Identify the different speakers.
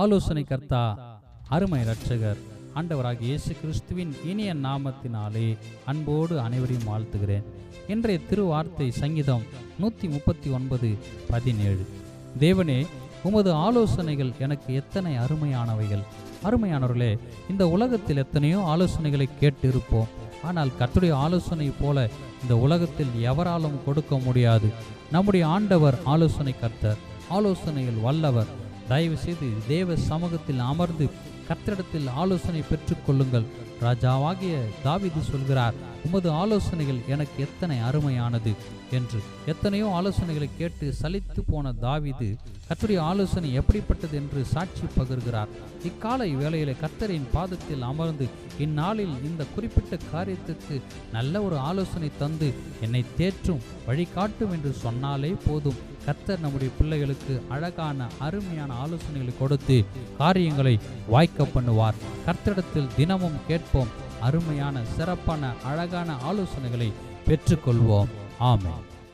Speaker 1: ஆலோசனை கர்த்தா அருமை இரட்சகர் ஆண்டவராக இயேசு கிறிஸ்துவின் இனிய நாமத்தினாலே அன்போடு அனைவரையும் வாழ்த்துகிறேன். இன்றைய திருவார்த்தை சங்கீதம் நூற்றி முப்பத்தி ஒன்பது பதினேழு. தேவனே உமது ஆலோசனைகள் எனக்கு எத்தனை அருமையானவைகள். அருமையானவர்களே இந்த உலகத்தில் எத்தனையோ ஆலோசனைகளை கேட்டு இருப்போம் ஆனால் கத்துடைய ஆலோசனை போல இந்த உலகத்தில் எவராலும் கொடுக்க முடியாது. நம்முடைய ஆண்டவர் ஆலோசனை கர்த்தர் ஆலோசனையில் வல்லவர். தயவு செய்து தேவ சமூகத்தில் அமர்ந்து கர்த்தரிடத்தில் ஆலோசனை பெற்றுக்கொள்ளுங்கள். ராஜாவாகிய தாவிது சொல்கிறார் உமது ஆலோசனைகள் எனக்கு எத்தனை அருமையானது என்று. எத்தனையோ ஆலோசனைகளை கேட்டு சலித்து போன தாவிது கர்த்தருடைய ஆலோசனை எப்படிப்பட்டது? என்று சாட்சி பகிர்கிறார். இக்காலை வேளையில கர்த்தரின் பாதத்தில் அமர்ந்து இந்நாளில் இந்த குறிப்பிட்ட காரியத்துக்கு நல்ல ஒரு ஆலோசனை தந்து என்னை தேற்றும் வழிகாட்டும் என்று சொன்னாலே போதும். கர்த்தர் நம்முடைய பிள்ளைகளுக்கு அழகான அருமையான ஆலோசனைகளை கொடுத்து காரியங்களை வாய்க்க பண்ணுவார். கர்த்தரிடத்தில் தினமும் கேட்போம் அருமையான சிறப்பான அழகான ஆலோசனைகளை பெற்றுக்கொள்வோம். ஆமாம்